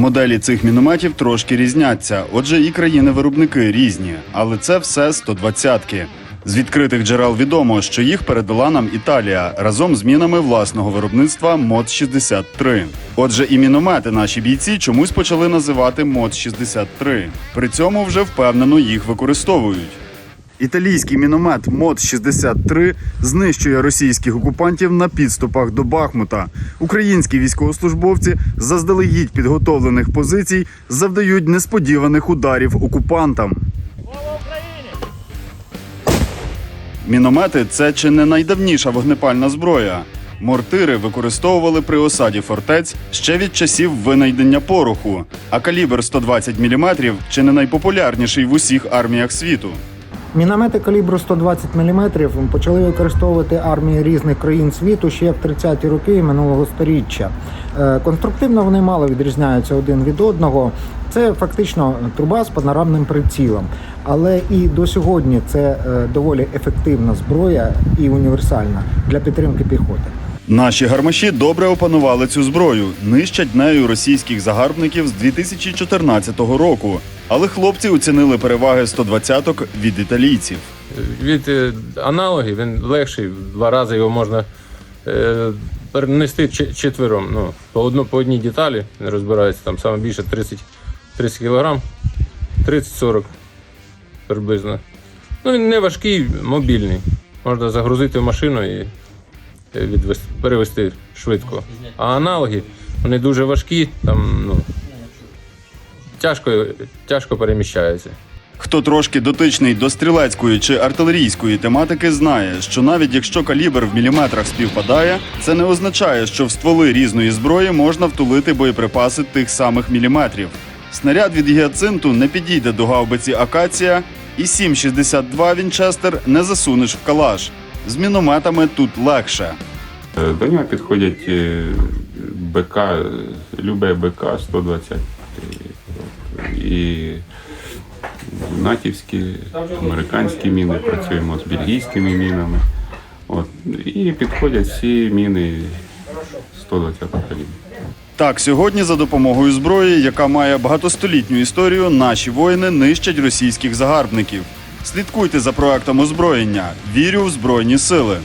Моделі цих мінометів трошки різняться, отже, і країни-виробники різні, але це все 120-ки. З відкритих джерел відомо, що їх передала нам Італія разом з мінами власного виробництва МОД-63. Отже, і міномети наші бійці чомусь почали називати МОД-63. При цьому вже впевнено їх використовують. Італійський міномет МОД-63 знищує російських окупантів на підступах до Бахмута. Українські військовослужбовці заздалегідь підготовлених позицій завдають несподіваних ударів окупантам. Міномети це чи не найдавніша вогнепальна зброя. Мортири використовували при осаді фортець ще від часів винайдення пороху, а калібр 120 мм чи не найпопулярніший в усіх арміях світу. Міномети калібру 120 мм почали використовувати армії різних країн світу ще в 30-ті роки минулого століття. Е, Конструктивно вони мало відрізняються один від одного. Це фактично труба з панорамним прицілом. Але і до сьогодні це е, доволі ефективна зброя і універсальна для підтримки піхоти. Наші гармаші добре опанували цю зброю, нищать нею російських загарбників з 2014 року. Але хлопці оцінили переваги 120-ок від італійців. Від е, аналогів він легший, два рази його можна е, перенести четвером. Ну, по, одну, по одній деталі не розбирається, там саме більше 30, 30 кг, 30-40 приблизно. Ну, він не важкий, мобільний. Можна загрузити в машину і відвести, перевести швидко. А аналоги, вони дуже важкі, там, ну, тяжко, тяжко переміщаються. Хто трошки дотичний до стрілецької чи артилерійської тематики, знає, що навіть якщо калібр в міліметрах співпадає, це не означає, що в стволи різної зброї можна втулити боєприпаси тих самих міліметрів. Снаряд від гіацинту не підійде до гаубиці Акація, і 7,62 Вінчестер не засунеш в калаш. З мінометами тут легше. Е, До нього підходять е, БК, любе БК 120 і натівські, американські міни, працюємо з бельгійськими мінами. От. І підходять всі міни 120 калібру. Так, сьогодні за допомогою зброї, яка має багатостолітню історію, наші воїни нищать російських загарбників. Слідкуйте за проектом озброєння. Вірю в збройні сили.